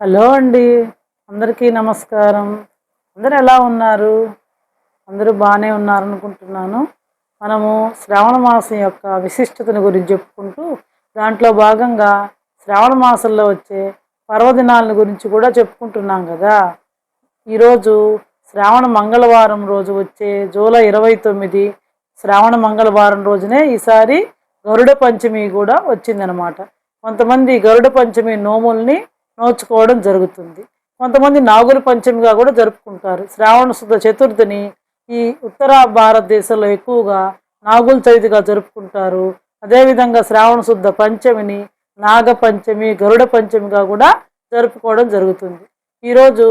Hello అండి. అందరికీ నమస్కారం. అందరు ఎలా ఉన్నారు? అందరూ బాగానే ఉన్నారు అనుకుంటున్నాను మనము శ్రావణ మాసం యొక్క విశిష్టతను గురించి చెప్పుకుంటూ దాంట్లో భాగంగా శ్రావణ మాసంలో వచ్చే పర్వదినాలను గురించి కూడా చెప్పుకుంటున్నాం కదా. ఈరోజు శ్రావణ మంగళవారం రోజు వచ్చే జూలై ఇరవై తొమ్మిది శ్రావణ మంగళవారం రోజునే ఈసారి గరుడ పంచమి కూడా వచ్చిందనమాట. కొంతమంది గరుడ పంచమి నోముల్ని నోచుకోవడం జరుగుతుంది. కొంతమంది నాగుల పంచమిగా కూడా జరుపుకుంటారు. శ్రావణ శుద్ధ చతుర్థిని ఈ ఉత్తర భారతదేశంలో ఎక్కువగా నాగుల చవితిగా జరుపుకుంటారు. అదేవిధంగా శ్రావణ శుద్ధ పంచమిని నాగ పంచమి గరుడ పంచమిగా కూడా జరుపుకోవడం జరుగుతుంది. ఈరోజు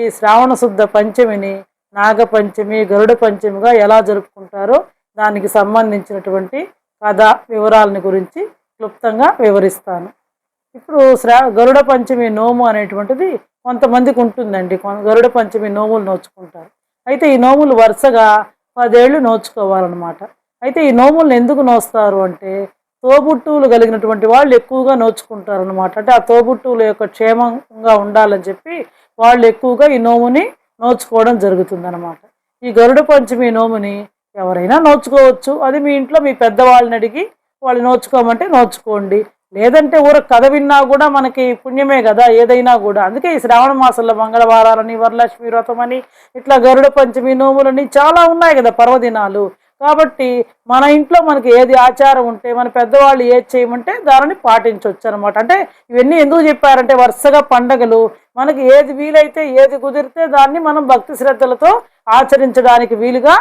ఈ శ్రావణ శుద్ధ పంచమిని నాగ పంచమి గరుడ పంచమిగా ఎలా జరుపుకుంటారో దానికి సంబంధించినటువంటి కథ వివరాలని గురించి క్లుప్తంగా వివరిస్తాను. ఇప్పుడు శ్రా గరుడ పంచమి నోము అనేటువంటిది కొంతమందికి ఉంటుందండి. కొ- గరుడ పంచమి నోములు నోచుకుంటారు. అయితే ఈ నోములు వరుసగా పదేళ్ళు నోచుకోవాలన్నమాట. అయితే ఈ నోములను ఎందుకు నోస్తారు అంటే తోబుట్టువులు కలిగినటువంటి వాళ్ళు ఎక్కువగా నోచుకుంటారు అనమాట అంటే ఆ తోబుట్టువుల యొక్క క్షేమంగా ఉండాలని చెప్పి వాళ్ళు ఎక్కువగా ఈ నోముని నోచుకోవడం జరుగుతుందన్నమాట. ఈ గరుడ పంచమి నోముని ఎవరైనా నోచుకోవచ్చు. అది మీ ఇంట్లో మీ పెద్దవాళ్ళని అడిగి వాళ్ళు నోచుకోమంటే నోచుకోండి. లేదంటే ఊర కథ విన్నా కూడా మనకి పుణ్యమే కదా ఏదైనా కూడా. అందుకే ఈ శ్రావణ మాసంలో మంగళవారాలని వరలక్ష్మి వ్రతం అని ఇట్లా గరుడ పంచమి నోములని చాలా ఉన్నాయి కదా పర్వదినాలు. కాబట్టి మన ఇంట్లో మనకి ఏది ఆచారం ఉంటే మన పెద్దవాళ్ళు ఏది చేయమంటే దానిని పాటించవచ్చు అనమాట అంటే ఇవన్నీ ఎందుకు చెప్పారంటే వరుసగా పండగలు మనకి ఏది వీలైతే ఏది కుదిరితే దాన్ని మనం భక్తి శ్రద్ధలతో ఆచరించడానికి వీలుగా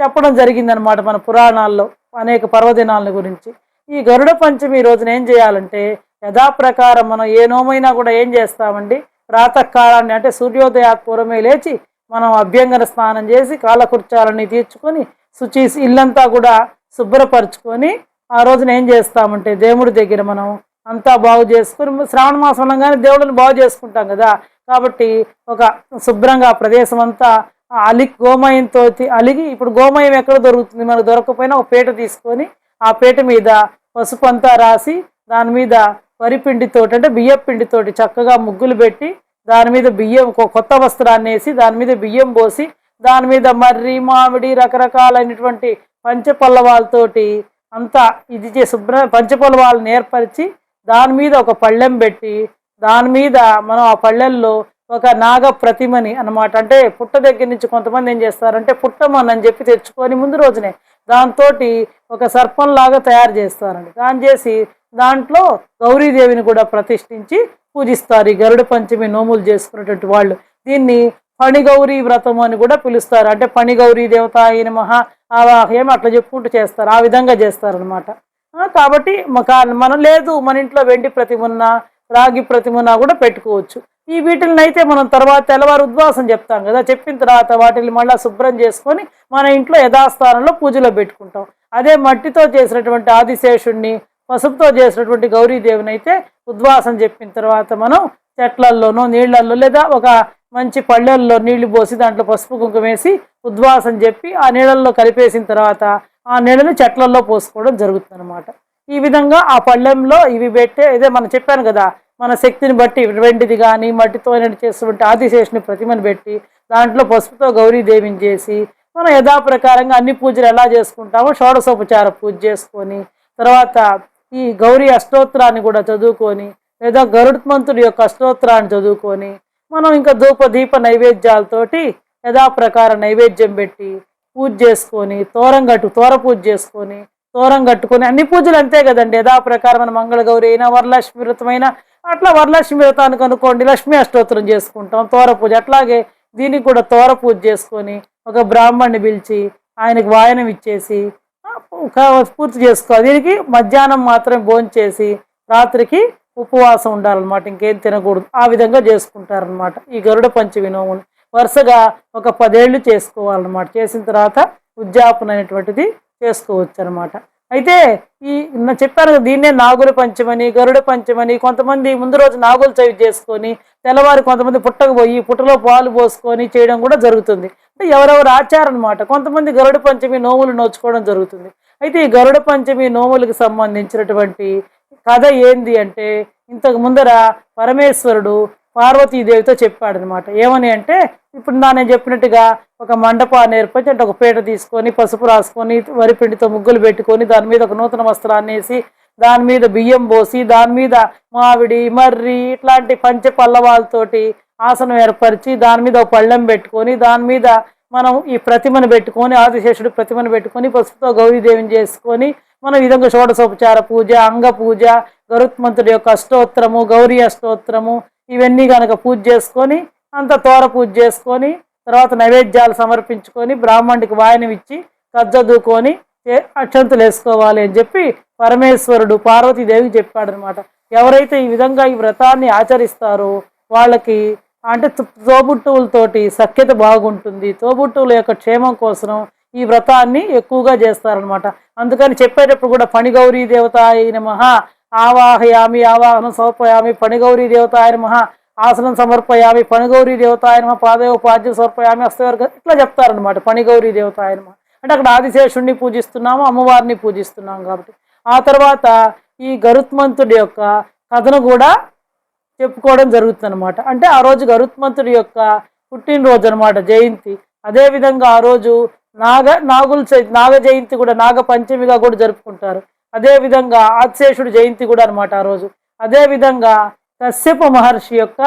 చెప్పడం జరిగిందనమాట మన పురాణాల్లో అనేక పర్వదినాల గురించి. ఈ గరుడ పంచమి రోజున ఏం చేయాలంటే యథాప్రకారం మనం ఏ నోమైనా కూడా ఏం చేస్తామండి? ప్రాతకాలాన్ని అంటే సూర్యోదయాత్ పూర్వమే లేచి మనం అభ్యంగన స్నానం చేసి కాలకృత్యాలన్నీ తీర్చుకొని శుచి ఇల్లంతా కూడా శుభ్రపరచుకొని ఆ రోజున ఏం చేస్తామంటే దేవుడి దగ్గర మనం అంతా బాగు చేసుకుని శ్రావణ మాసం అనగానే దేవుడిని బాగు చేసుకుంటాం కదా. కాబట్టి ఒక శుభ్రంగా ప్రదేశం అంతా ఆ అలి గోమయంతో అలిగి ఇప్పుడు గోమయం ఎక్కడ దొరుకుతుంది? మనకు దొరకకపోయినా ఒక పీట తీసుకొని ఆ పీట మీద పసుపు అంతా రాసి దాని మీద వరి పిండితోటి అంటే బియ్యం పిండితోటి చక్కగా ముగ్గులు పెట్టి దాని మీద బియ్యం కొత్త వస్త్రాన్ని వేసి దాని మీద బియ్యం పోసి దాని మీద మర్రి మామిడి రకరకాలైనటువంటి పంచపల్లవాలతోటి అంతా ఇది చే శుభ్ర పంచపల్లవాలను ఏర్పరిచి దాని మీద ఒక పళ్ళెం పెట్టి దాని మీద మనం ఆ పళ్ళెల్లో ఒక నాగ ప్రతిమని అన్నమాట. అంటే పుట్ట దగ్గర నుంచి కొంతమంది ఏం చేస్తారంటే పుట్టమని అని చెప్పి తెచ్చుకొని ముందు రోజునే దాంతో ఒక సర్పంలాగా తయారు చేస్తారండి. దాన్ని చేసి దాంట్లో గౌరీదేవిని కూడా ప్రతిష్ఠించి పూజిస్తారు. ఈ గరుడ పంచమి నోములు చేసుకునేటువంటి వాళ్ళు. దీన్ని పణిగౌరీ వ్రతం అని కూడా పిలుస్తారు. అంటే పణిగౌరీ దేవత అయిన మహా ఏమి అట్లా చెప్పుకుంటూ చేస్తారు. ఆ విధంగా చేస్తారనమాట కాబట్టి మనం లేదు మన ఇంట్లో వెండి ప్రతిమ ఉన్నా రాగి ప్రతిమ ఉన్నా కూడా పెట్టుకోవచ్చు. ఈ వీటిని అయితే మనం తర్వాత తెల్లవారు ఉద్వాసం చెప్తాం కదా. చెప్పిన తర్వాత వాటిని మళ్ళీ శుభ్రం చేసుకొని మన ఇంట్లో యథాస్థానంలో పూజలో పెట్టుకుంటాం. అదే మట్టితో చేసినటువంటి ఆదిశేషుణ్ణి పసుపుతో చేసినటువంటి గౌరీదేవిని అయితే ఉద్వాసం చెప్పిన తర్వాత మనం చెట్లల్లోనో నీళ్ళల్లో లేదా ఒక మంచి పళ్ళెల్లో నీళ్ళు పోసి దాంట్లో పసుపు కుంకుమ వేసి ఉద్వాసం చెప్పి ఆ నీళ్ళల్లో కలిపేసిన తర్వాత ఆ నీళ్ళని చెట్లల్లో పోసుకోవడం జరుగుతుంది అనమాట ఈ విధంగా ఆ పళ్ళెంలో ఇవి పెట్టే ఇదే మనం చెప్పాను కదా మన శక్తిని బట్టి వెండిది కానీ మట్టితో చేసినటువంటి ఆదిశేషుని ప్రతిమను పెట్టి దాంట్లో పసుపుతో గౌరీదేవిని చేసి మనం యథాప్రకారంగా అన్ని పూజలు ఎలా చేసుకుంటామో షోడశోపచార పూజ చేసుకొని తర్వాత ఈ గౌరీ అష్టోత్తరాన్ని కూడా చదువుకొని లేదా గరుడ్మంతుడి యొక్క అష్టోత్తరాన్ని చదువుకొని మనం ఇంకా ధూప దీప నైవేద్యాలతోటి యథాప్రకార నైవేద్యం పెట్టి పూజ చేసుకొని తోరం కట్టు తోర పూజ చేసుకొని తోరం కట్టుకొని అన్ని పూజలు అంతే కదండి. యథా ప్రకారమైన మంగళగౌరి అయినా వరలక్ష్మి వ్రతమైన అట్లా వరలక్ష్మి వ్రతానికి అనుకోండి లక్ష్మీ అష్టోత్తరం చేసుకుంటాం తోర పూజ. అట్లాగే దీనికి కూడా తోర పూజ చేసుకొని ఒక బ్రాహ్మణ్ణి పిలిచి ఆయనకు వాయనం ఇచ్చేసి పూర్తి చేసుకోవాలి. దీనికి మధ్యాహ్నం మాత్రమే భోంచేసి రాత్రికి ఉపవాసం ఉండాలన్నమాట. ఇంకేం తినకూడదు. ఆ విధంగా చేసుకుంటారనమాట ఈ గరుడ పంచమి నోములు వరుసగా ఒక పదేళ్ళు చేసుకోవాలన్నమాట. చేసిన తర్వాత ఉద్యాపన అనేటువంటిది చేసుకోవచ్చు అనమాట అయితే ఈ చెప్పాను దీన్నే నాగుల పంచమని గరుడ పంచమని కొంతమంది ముందు రోజు నాగుల చవి చేసుకొని తెల్లవారు కొంతమంది పుట్టకు పోయి పుట్టలో పాలు పోసుకొని చేయడం కూడా జరుగుతుంది. అంటే ఎవరెవరు ఆచారం అనమాట కొంతమంది గరుడ పంచమి నోములు నోచుకోవడం జరుగుతుంది. అయితే ఈ గరుడ పంచమి నోములకు సంబంధించినటువంటి కథ ఏంది అంటే ఇంతకు ముందర పరమేశ్వరుడు పార్వతీదేవితో చెప్పాడనమాట. ఏమని అంటే ఇప్పుడు నా నేను చెప్పినట్టుగా ఒక మండపాన్ని ఏర్పరిచి అంటే ఒక పీట తీసుకొని పసుపు రాసుకొని వరిపిండితో ముగ్గులు పెట్టుకొని దాని మీద ఒక నూతన వస్త్రాన్ని వేసి దాని మీద బియ్యం పోసి దాని మీద మామిడి మర్రి ఇట్లాంటి పంచ పల్లవాలతోటి ఆసనం ఏర్పరిచి దాని మీద ఒక పళ్ళెం పెట్టుకొని దాని మీద మనం ఈ ప్రతిమను పెట్టుకొని ఆదిశేషుడు ప్రతిమను పెట్టుకొని పసుపుతో గౌరీదేవిని చేసుకొని మనం ఈ విధంగా షోడశోపచార పూజ అంగ పూజ గరుత్మంతుడి యొక్క అష్టోత్తరము గౌరీ అష్టోత్తరము ఇవన్నీ కనుక పూజ చేసుకొని అంత తోర పూజ చేసుకొని తర్వాత నైవేద్యాలు సమర్పించుకొని బ్రాహ్మణుడికి వాయనం ఇచ్చి కజ్జదుకొని అక్షంతులు వేసుకోవాలి అని చెప్పి పరమేశ్వరుడు పార్వతీదేవికి చెప్పాడనమాట. ఎవరైతే ఈ విధంగా ఈ వ్రతాన్ని ఆచరిస్తారో వాళ్ళకి అంటే తోబుట్టువులతోటి సఖ్యత బాగుంటుంది. తోబుట్టువుల యొక్క క్షేమం కోసం ఈ వ్రతాన్ని ఎక్కువగా చేస్తారనమాట. అందుకని చెప్పేటప్పుడు కూడా పనిగౌరీ దేవత అయిన మహా ఆవాహయామి ఆవాహనం సమర్పయామి పణిగౌరీ దేవత ఆయన మహా ఆసనం సమర్పయామి పణిగౌరీ దేవత ఆయన మహా పాదయోపాద్యం సమర్పయామి హస్తవర్గ ఇట్లా చెప్తారనమాట పణిగౌరీ దేవత ఆయన అంటే అక్కడ ఆదిశేషుణ్ణి పూజిస్తున్నాము అమ్మవారిని పూజిస్తున్నాం కాబట్టి. ఆ తర్వాత ఈ గరుత్మంతుడి యొక్క కథను కూడా చెప్పుకోవడం జరుగుతుంది అనమాట అంటే ఆ రోజు గరుత్మంతుడి యొక్క పుట్టినరోజు అనమాట జయంతి. అదేవిధంగా ఆ రోజు నాగ నాగుల నాగ జయంతి కూడా నాగ పంచమిగా కూడా జరుపుకుంటారు. అదేవిధంగా ఆదిశేషుడు జయంతి కూడా అనమాట ఆ రోజు. అదేవిధంగా కశ్యప మహర్షి యొక్క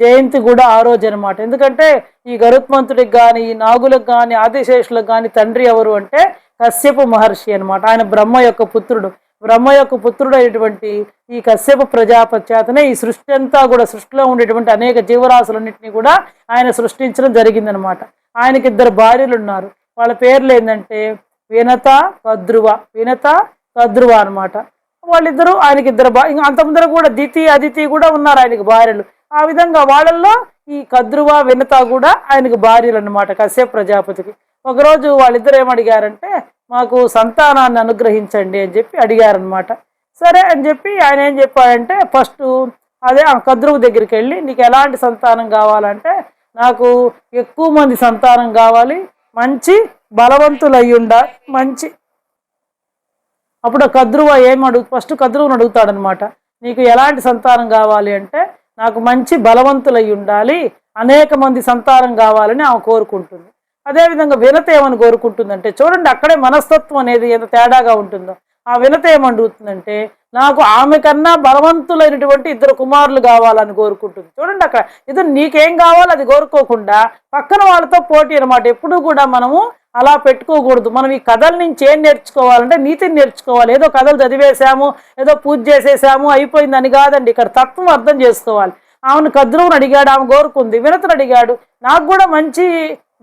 జయంతి కూడా ఆ రోజు అనమాట ఎందుకంటే ఈ గరుత్మంతుడికి కానీ ఈ నాగులకు కానీ ఆదిశేషులకు కానీ తండ్రి ఎవరు అంటే కశ్యప మహర్షి అనమాట ఆయన బ్రహ్మ యొక్క పుత్రుడు. బ్రహ్మ యొక్క పుత్రుడు అయినటువంటి ఈ కశ్యప ప్రజాపతి ఈ సృష్టి అంతా కూడా సృష్టిలో ఉండేటువంటి అనేక జీవరాశులన్నింటినీ కూడా ఆయన సృష్టించడం జరిగిందనమాట ఆయనకి ఇద్దరు భార్యలు ఉన్నారు వాళ్ళ పేర్లు ఏంటంటే వినత కద్రువ. వినత కద్రువ అనమాట వాళ్ళిద్దరూ ఆయనకి ఇద్దరు బా ఇంకా అంతముందర కూడా దితి అదితి కూడా ఉన్నారు ఆయనకి భార్యలు. ఆ విధంగా వాళ్ళల్లో ఈ కద్రువ వినత కూడా ఆయనకి భార్యలు అనమాట కశ్యప ప్రజాపతికి. ఒకరోజు వాళ్ళిద్దరు ఏమడిగారంటే మాకు సంతానాన్ని అనుగ్రహించండి అని చెప్పి అడిగారనమాట సరే అని చెప్పి ఆయన ఏం చెప్పాడంటే ఫస్ట్ అదే ఆ కద్రువు దగ్గరికి వెళ్ళి నీకు ఎలాంటి సంతానం కావాలంటే నాకు ఎక్కువ మంది సంతానం కావాలి. మంచి బలవంతులు అయ్యుండ మంచి అప్పుడు ఆ కద్రువ ఏం అడుగు ఫస్ట్ కద్రువును అడుగుతాడనమాట నీకు ఎలాంటి సంతానం కావాలి అంటే నాకు మంచి బలవంతులై ఉండాలి అనేక మంది సంతానం కావాలని ఆమె కోరుకుంటుంది. అదేవిధంగా వినత ఏమని కోరుకుంటుందంటే చూడండి అక్కడే మనస్తత్వం అనేది ఎంత తేడాగా ఉంటుందో. ఆ వినత ఏమడుగుతుందంటే నాకు ఆమె కన్నా బలవంతులైనటువంటి ఇద్దరు కుమారులు కావాలని కోరుకుంటుంది. చూడండి అక్కడ ఇది నీకేం కావాలో అది కోరుకోకుండా పక్కన వాళ్ళతో పోటీ అనమాట ఎప్పుడూ కూడా మనము అలా పెట్టుకోకూడదు. మనం ఈ కథల నుంచి ఏం నేర్చుకోవాలంటే నీతిని నేర్చుకోవాలి. ఏదో కథలు చదివేశాము ఏదో పూజ చేసేసాము అయిపోయిందని కాదండి. ఇక్కడ తత్వం అర్థం చేసుకోవాలి. ఆమెను కద్రువును అడిగాడు ఆమె కోరుకుంది. వినతను అడిగాడు నాకు కూడా మంచి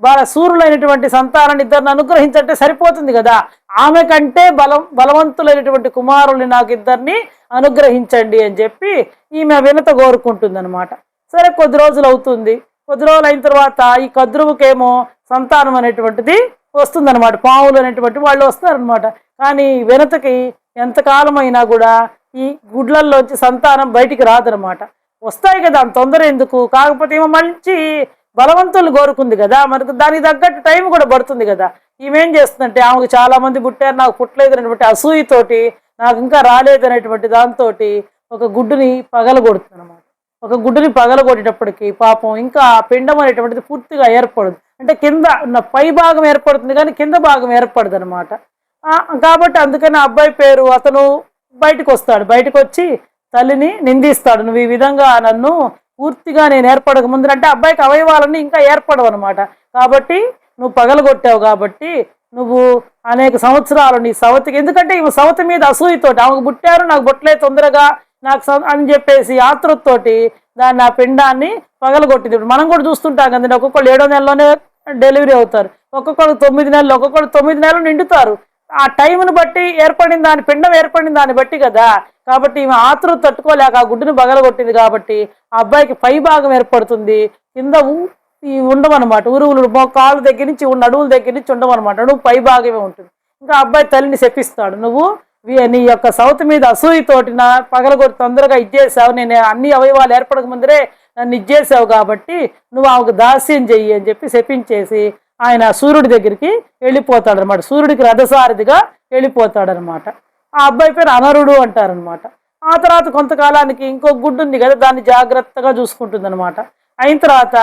బాల సూర్యులైనటువంటి సంతానాన్ని ఇద్దరిని అనుగ్రహించంటే సరిపోతుంది కదా. ఆమె కంటే బలం బలవంతులైనటువంటి కుమారుల్ని నాకు ఇద్దరిని అనుగ్రహించండి అని చెప్పి ఈమె వినత కోరుకుంటుంది అనమాట సరే కొద్ది రోజులు అవుతుంది. కొద్ది రోజులు అయిన తర్వాత ఈ కద్రువుకేమో సంతానం అనేటువంటిది వస్తుందన్నమాట. పావులు అనేటువంటి వాళ్ళు వస్తారనమాట కానీ వెనతకి ఎంతకాలమైనా కూడా ఈ గుడ్లల్లోంచి సంతానం బయటికి రాదనమాట వస్తాయి కదా అంత తొందర ఎందుకు? కాకపోతే ఏమో మంచి బలవంతులు కోరుకుంది కదా. మనకు దానికి తగ్గట్టు టైం కూడా పడుతుంది కదా. ఈమెం చేస్తుందంటే ఆమెకు చాలామంది పుట్టారు నాకు పుట్టలేదు అనేటువంటి అసూయతోటి నాకు ఇంకా రాలేదు అనేటువంటి దాంతో ఒక గుడ్డుని పగలగొడుతుంది అనమాట ఒక గుడ్డుని పగలగొట్టేటప్పటికి పాపం ఇంకా పిండం అనేటువంటిది పూర్తిగా ఏర్పడదు. అంటే కింద పై భాగం ఏర్పడుతుంది కానీ కింద భాగం ఏర్పడదు అనమాట కాబట్టి అందుకని అబ్బాయి పేరు అతను బయటకు వస్తాడు. బయటకు వచ్చి తల్లిని నిందిస్తాడు. నువ్వు ఈ విధంగా నన్ను పూర్తిగా నేను ఏర్పడక ముందు అంటే అబ్బాయికి అవయవాలన్నీ ఇంకా ఏర్పడవు అనమాట కాబట్టి నువ్వు పగలగొట్టావు కాబట్టి నువ్వు అనేక సంవత్సరాలు నీ సవతికి ఎందుకంటే ఈమె సవతి మీద అసూయతోటి ఆమెకు పుట్టారు నాకు పుట్టలే తొందరగా నాకు అని చెప్పేసి ఆతృతతోటి దాన్ని ఆ పిండాన్ని పగలగొట్టింది. ఇప్పుడు మనం కూడా చూస్తుంటాం కదండి ఒక్కొక్కళ్ళు ఏడో నెలలోనే డెలివరీ అవుతారు. ఒక్కొక్కరు తొమ్మిది నెలలు ఒక్కొక్కరు తొమ్మిది నెలలు నిండుతారు. ఆ టైంను బట్టి ఏర్పడిన దాని పిండం ఏర్పడిన దాన్ని బట్టి కదా. కాబట్టి ఈమె ఆతృత తట్టుకోలేక ఆ గుడ్డుని బగలగొట్టింది కాబట్టి ఆ అబ్బాయికి పై భాగం ఏర్పడుతుంది. కింద ఈ ఉండమన్నమాట. ఉరువులు మో- కాళ్ళు దగ్గర నుంచి ఉన్న అడుగుల దగ్గర నుంచి ఉండమన్నమాట. అడుగు పై భాగమే ఉంటుంది. ఇంకా అబ్బాయి తల్లిని శపిస్తాడు. నువ్వు నీ యొక్క సౌత్ మీద అసూయతోటి నా పగలగొట్టి తొందరగా ఇచ్చేసావు. నేను అన్ని అవయవాలు ఏర్పడక ముందరే నన్ను ఇచ్చేసావు కాబట్టి నువ్వు ఆమెకు దాస్యం చెయ్యి అని చెప్పి శపించేసి ఆయన సూర్యుడి దగ్గరికి వెళ్ళిపోతాడనమాట. సూర్యుడికి రథసారథిగా వెళ్ళిపోతాడనమాట. ఆ అబ్బాయి పేరు అనరుడు అంటారనమాట. ఆ తర్వాత కొంతకాలానికి ఇంకో గుడ్డు ఉంది కదా దాన్ని జాగ్రత్తగా చూసుకుంటుంది అనమాట అయిన తర్వాత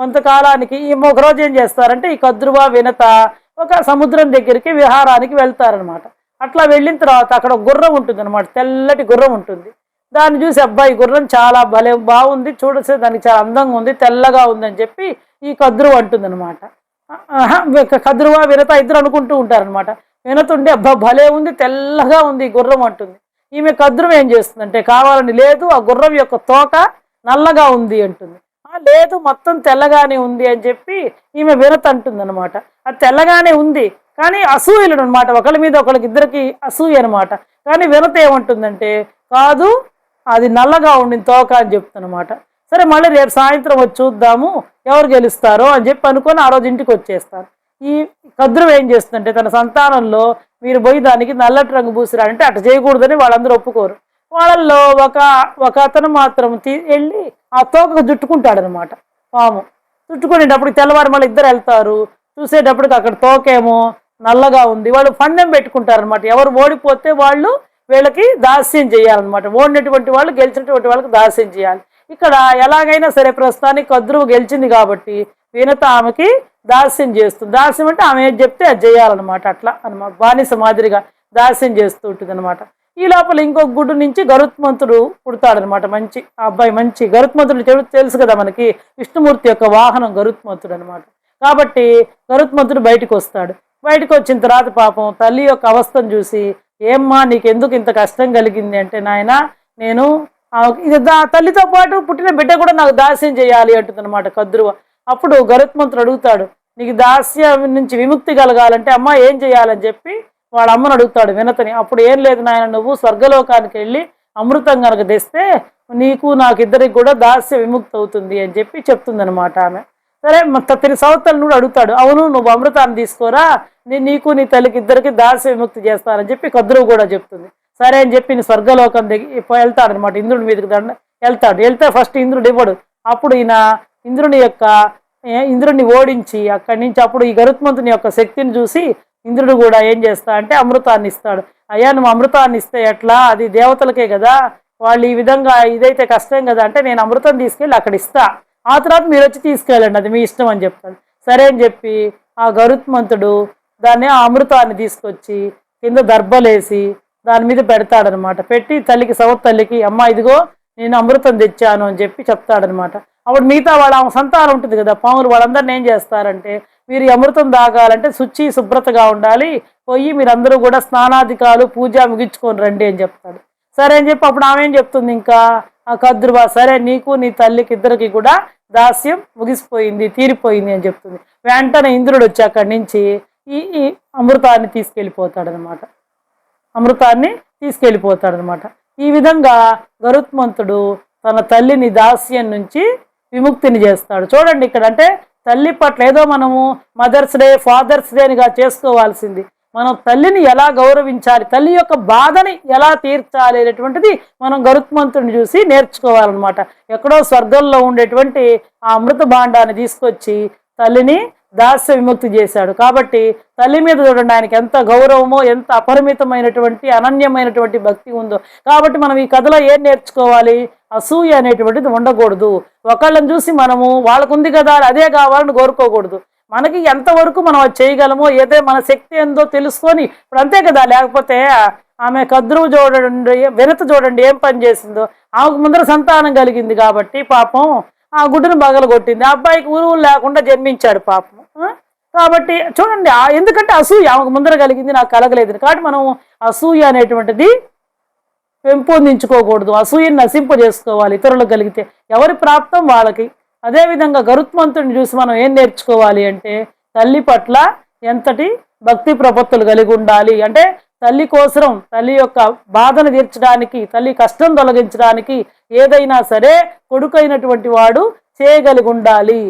కొంతకాలానికి ఈ ఒక రోజు ఏం చేస్తారంటే ఈ కద్రువ వినత ఒక సముద్రం దగ్గరికి విహారానికి వెళ్తారనమాట. అట్లా వెళ్ళిన తర్వాత అక్కడ ఒక గుర్రం ఉంటుంది అనమాట తెల్లటి గుర్రం ఉంటుంది. దాన్ని చూసి అబ్బాయి గుర్రం చాలా భలే బాగుంది చూడసే దానికి చాలా అందంగా ఉంది తెల్లగా ఉందని చెప్పి ఈ కద్రువ అంటుంది అనమాట కద్రువ వినత ఇద్దరు అనుకుంటూ ఉంటారనమాట వినతుండి అబ్బా భలే ఉంది తెల్లగా ఉంది ఈ గుర్రం అంటుంది. ఈమె కద్రువ ఏం చేస్తుందంటే కావాలని లేదు ఆ గుర్రం యొక్క తోక నల్లగా ఉంది అంటుంది. లేదు మొత్తం తెల్లగానే ఉంది అని చెప్పి ఈమె వినత అంటుంది అనమాట అది తెల్లగానే ఉంది కానీ అసూయలు అనమాట ఒకళ్ళ మీద ఒకళ్ళకి ఇద్దరికి అసూయ అనమాట కానీ వినత ఏమంటుందంటే కాదు అది నల్లగా ఉండిన తోక అని చెప్తున్నమాట. సరే మళ్ళీ రేపు సాయంత్రం వచ్చి చూద్దాము ఎవరు గెలుస్తారో అని చెప్పి అనుకొని ఆ రోజు ఇంటికి వచ్చేస్తారు. ఈ కద్రువు ఏం చేస్తుందంటే తన సంతానంలో మీరు పోయి దానికి నల్లటి రంగు పూసిరా అంటే చేయకూడదని వాళ్ళందరూ ఒప్పుకోరు. వాళ్ళల్లో ఒక ఒక అతను మాత్రం తీ వెళ్ళి ఆ తోక జుట్టుకుంటాడనమాట పాము. చుట్టుకునేటప్పుడు తెల్లవారు మళ్ళీ ఇద్దరు వెళ్తారు. చూసేటప్పటికి అక్కడ తోకేమో నల్లగా ఉంది. వాళ్ళు పందెం పెట్టుకుంటారనమాట. ఎవరు ఓడిపోతే వాళ్ళు వీళ్ళకి దాస్యం చేయాలన్నమాట. ఓడినటువంటి వాళ్ళు గెలిచినటువంటి వాళ్ళకి దాస్యం చేయాలి. ఇక్కడ ఎలాగైనా సరే ప్రస్తుతానికి కద్రువు గెలిచింది కాబట్టి వినత ఆమెకి దాస్యం చేస్తుంది. దాస్యం అంటే ఆమె ఏం చెప్తే అది చేయాలన్నమాట. అట్లా అనమాట బానిస మాదిరిగా దాస్యం చేస్తూ ఉంటుంది అనమాట ఈ లోపల ఇంకొక గుడ్డు నుంచి గరుత్మంతుడు పుడతాడనమాట మంచి ఆ అబ్బాయి మంచి గరుత్మంతుడు చెడు తెలుసు కదా మనకి. విష్ణుమూర్తి యొక్క వాహనం గరుత్మంతుడు అనమాట కాబట్టి గరుత్మంతుడు బయటకు వస్తాడు బయటకు వచ్చిన తర్వాత పాపం తల్లి యొక్క అవస్థను చూసి ఏమ్మా నీకు ఎందుకు ఇంత కష్టం కలిగింది అంటే నాయన నేను ఇది దా తల్లితో పాటు పుట్టిన బిడ్డ కూడా నాకు దాస్యం చేయాలి అంటుందన్నమాట కద్రువ. అప్పుడు గరుత్మంతుడు అడుగుతాడు నీకు దాస్యం నుంచి విముక్తి కలగాలంటే అమ్మ ఏం చేయాలని చెప్పి వాళ్ళ అమ్మను అడుగుతాడు వినతని. అప్పుడు ఏం లేదు నాయన నువ్వు స్వర్గలోకానికి వెళ్ళి అమృతం కనుక తెస్తే నీకు నాకు ఇద్దరికి కూడా దాస్య విముక్తి అవుతుంది అని చెప్పి చెప్తుందనమాట ఆమె. సరే తన సంవత్సరాలు నువ్వు అడుగుతాడు. అవును నువ్వు అమృతాన్ని తీసుకోరా? నేను నీకు నీ తల్లికి ఇద్దరికి దాస్య విముక్తి చేస్తానని చెప్పి కద్రువు కూడా చెప్తుంది. సరే అని చెప్పి నీ స్వర్గలోకం దిగి వెళ్తాడు అనమాట ఇంద్రుడి మీదకి దండ వెళ్తాడు. వెళ్తే ఫస్ట్ ఇంద్రుడు ఇవ్వడు. అప్పుడు ఈయన ఇంద్రుని యొక్క ఏ, ఇంద్రుడిని ఓడించి అక్కడి నుంచి అప్పుడు ఈ గరుత్మంతుని యొక్క శక్తిని చూసి ఇంద్రుడు కూడా ఏం చేస్తా అంటే అమృతాన్ని ఇస్తాడు. అయ్యా నువ్వు అమృతాన్ని ఇస్తే ఎట్లా? అది దేవతలకే కదా. వాళ్ళు ఈ విధంగా ఇదైతే కష్టం కదా అంటే నేను అమృతం తీసుకెళ్ళి అక్కడ ఇస్తా. ఆ తర్వాత మీరు వచ్చి తీసుకెళ్ళండి అది మీ ఇష్టం అని చెప్తాడు సరే అని చెప్పి ఆ గరుత్మంతుడు దాన్ని ఆ అమృతాన్ని తీసుకొచ్చి కింద దర్భలేసి దాని మీద పెడతాడనమాట. పెట్టి తల్లికి సవత్ తల్లికి అమ్మ ఇదిగో నేను అమృతం తెచ్చాను అని చెప్పి చెప్తాడనమాట. అప్పుడు మిగతా వాళ్ళ ఆమె సంతానం ఉంటుంది కదా పాములు వాళ్ళందరిని ఏం చేస్తారంటే మీరు అమృతం తాగాలంటే శుచి శుభ్రతగా ఉండాలి పోయి మీరందరూ కూడా స్నానాధికాలు పూజ ముగించుకొని రండి అని చెప్తాడు. సరే అని చెప్పి అప్పుడు ఆమె ఏం చెప్తుంది ఇంకా ఆ కద్రుబా సరే నీకు నీ తల్లికి ఇద్దరికి కూడా దాస్యం ముగిసిపోయింది తీరిపోయింది అని చెప్తుంది. వెంటనే ఇంద్రుడు వచ్చి అక్కడి నుంచి ఈ ఈ అమృతాన్ని తీసుకెళ్ళిపోతాడనమాట. అమృతాన్ని తీసుకెళ్ళిపోతాడనమాట. ఈ విధంగా గరుత్మంతుడు తన తల్లిని దాస్యం నుంచి విముక్తిని చేస్తాడు. చూడండి ఇక్కడ అంటే తల్లి పట్ల ఏదో మనము మదర్స్ డే ఫాదర్స్ డే అనిగా చేసుకోవాల్సింది. మనం తల్లిని ఎలా గౌరవించాలి? తల్లి యొక్క బాధని ఎలా తీర్చాలి అనేటువంటిది మనం గరుత్మంతుడిని చూసి నేర్చుకోవాలన్నమాట. ఎక్కడో స్వర్గంలో ఉండేటువంటి ఆ అమృత భాండాన్ని తీసుకొచ్చి తల్లిని దాస్య విముక్తి చేశాడు. కాబట్టి తల్లి మీద చూడండి ఆయనకి ఎంత గౌరవమో ఎంత అపరిమితమైనటువంటి అనన్యమైనటువంటి భక్తి ఉందో. కాబట్టి మనం ఈ కథలో ఏం నేర్చుకోవాలి? అసూయ అనేటువంటిది ఉండకూడదు. ఒకళ్ళని చూసి మనము వాళ్ళకుంది కదా అదే కావాలని కోరుకోకూడదు. మనకి ఎంతవరకు మనం అది చేయగలమో ఏదే మన శక్తి ఏందో తెలుసుకొని ఇప్పుడు అంతే కదా లేకపోతే ఆమె కద్రువు చూడండి వినత చూడండి ఏం పని చేసిందో ఆమెకు ముందర సంతానం కలిగింది కాబట్టి పాపం ఆ గుడ్డును పగలగొట్టింది. ఆ అబ్బాయికి ఉరువులు లేకుండా జన్మించాడు పాపం. కాబట్టి చూడండి ఆ- ఎందుకంటే అసూయ ఆమెకు ముందర కలిగింది నాకు కలగలేదు. కాబట్టి మనం అసూయ అనేటువంటిది పెంపొందించుకోకూడదు. అసూయని నశింపజేసుకోవాలి ఇతరులకు కలిగితే. ఎవరి ప్రాప్తం వాళ్ళకి. అదేవిధంగా గరుత్మంతుడిని చూసి మనం ఏం నేర్చుకోవాలి అంటే తల్లి పట్ల ఎంతటి భక్తి ప్రపత్తులు కలిగి ఉండాలి? అంటే తల్లి కోసరం తల్లి యొక్క బాధను తీర్చడానికి తల్లి కష్టం తొలగించడానికి ఏదైనా సరే కొడుకైనటువంటి వాడు చేయగలిగి ఉండాలి.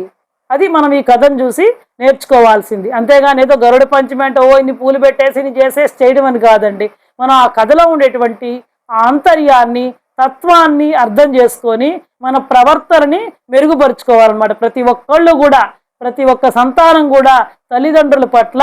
అది మనం ఈ కథను చూసి నేర్చుకోవాల్సింది. అంతేగాని ఏదో గరుడ పంచమి అంటే ఓ ఇన్ని పూలు పెట్టేసి ఇన్ని చేసేసి చేయడం అని కాదండి. మనం ఆ కథలో ఉండేటువంటి ఆ ఆంతర్యాన్ని తత్వాన్ని అర్థం చేసుకొని మన ప్రవర్తనని మెరుగుపరుచుకోవాలన్నమాట. ప్రతి ఒక్కళ్ళు కూడా ప్రతి ఒక్క సంతానం కూడా తల్లిదండ్రుల పట్ల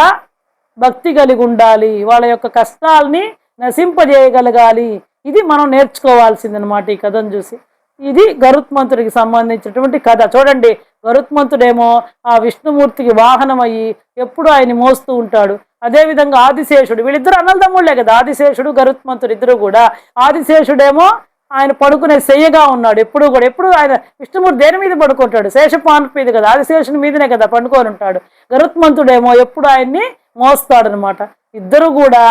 భక్తి కలిగి ఉండాలి. వాళ్ళ యొక్క కష్టాల్ని నశింపజేయగలగాలి. ఇది మనం నేర్చుకోవాల్సింది అనమాట ఈ కథను చూసి. ఇది గరుత్మంతుడికి సంబంధించినటువంటి కథ. చూడండి గరుత్మంతుడేమో ఆ విష్ణుమూర్తికి వాహనం అయ్యి ఎప్పుడు ఆయన మోస్తూ ఉంటాడు. అదేవిధంగా ఆదిశేషుడు వీళ్ళిద్దరు అన్నదమ్ముళ్ళే కదా. ఆదిశేషుడు గరుత్మంతుడు ఇద్దరు కూడా. ఆదిశేషుడేమో ఆయన పడుకునే శయ్యగా ఉన్నాడు. ఎప్పుడు కూడా ఎప్పుడు ఆయన విష్ణుమూర్తి దేని మీద పడుకుంటాడు? శేషపాను మీద కదా ఆదిశేషుని మీదనే కదా పండుకొని ఉంటాడు. గరుత్మంతుడేమో ఎప్పుడు ఆయన్ని మోస్తాడనమాట ఇద్దరు కూడా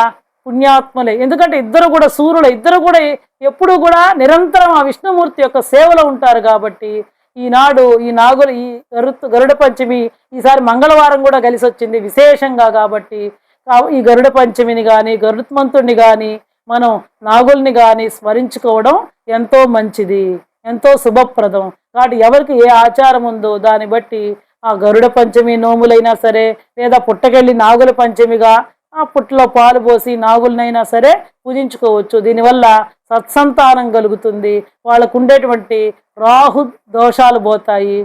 పుణ్యాత్మలే. ఎందుకంటే ఇద్దరు కూడా సూర్యులు. ఇద్దరు కూడా ఎప్పుడు కూడా నిరంతరం ఆ విష్ణుమూర్తి యొక్క సేవలో ఉంటారు కాబట్టి ఈనాడు ఈ నాగులు ఈ గరుత్ గరుడ పంచమి ఈసారి మంగళవారం కూడా కలిసి వచ్చింది విశేషంగా కాబట్టి. ఈ గరుడ పంచమిని కానీ గరుత్మంతుడిని కానీ మనం నాగుల్ని కానీ స్మరించుకోవడం ఎంతో మంచిది ఎంతో శుభప్రదం. కాబట్టి ఎవరికి ఏ ఆచారం ఉందో దాన్ని బట్టి ఆ గరుడ పంచమి నోములైనా సరే లేదా పుట్టకెళ్ళి నాగుల పంచమిగా ఆ పుట్టలో పాలు పోసి నాగులనైనా సరే పూజించుకోవచ్చు. దీనివల్ల సత్సంతానం కలుగుతుంది. వాళ్ళకు ఉండేటువంటి రాహు దోషాలు పోతాయి.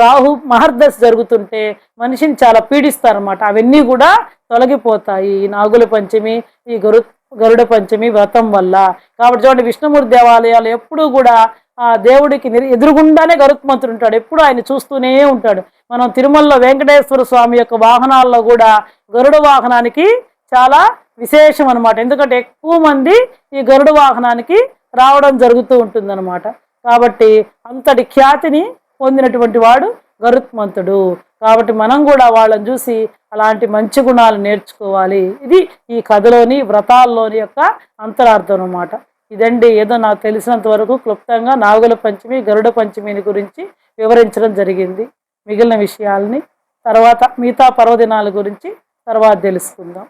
రాహు మహర్దశ జరుగుతుంటే మనిషిని చాలా పీడిస్తారన్నమాట. అవన్నీ కూడా తొలగిపోతాయి ఈ నాగుల పంచమి ఈ గరు గరుడ పంచమి వ్రతం వల్ల. కాబట్టి చూడండి విష్ణుమూర్తి దేవాలయాలు ఎప్పుడూ కూడా ఆ దేవుడికి నిర్- ఎదురుగుండానే గరుత్మంతుడు ఉంటాడు ఎప్పుడు ఆయన చూస్తూనే ఉంటాడు. మనం తిరుమలలో వెంకటేశ్వర స్వామి యొక్క వాహనాల్లో కూడా గరుడ వాహనానికి చాలా విశేషం అనమాట ఎందుకంటే ఎక్కువ మంది ఈ గరుడ వాహనానికి రావడం జరుగుతూ ఉంటుందన్నమాట. కాబట్టి అంతటి ఖ్యాతిని పొందినటువంటి వాడు గరుత్మంతుడు. కాబట్టి మనం కూడా వాళ్ళని చూసి అలాంటి మంచి గుణాలు నేర్చుకోవాలి. ఇది ఈ కథలోని వ్రతాల్లోని యొక్క అంతరార్థం అన్నమాట. ఇదండి ఏదో నాకు తెలిసినంత వరకు క్లుప్తంగా నాగుల పంచమి గరుడ పంచమిని గురించి వివరించడం జరిగింది. మిగిలిన విషయాల్ని తర్వాత మిగతా పర్వదినాల గురించి తర్వాత తెలుసుకుందాం.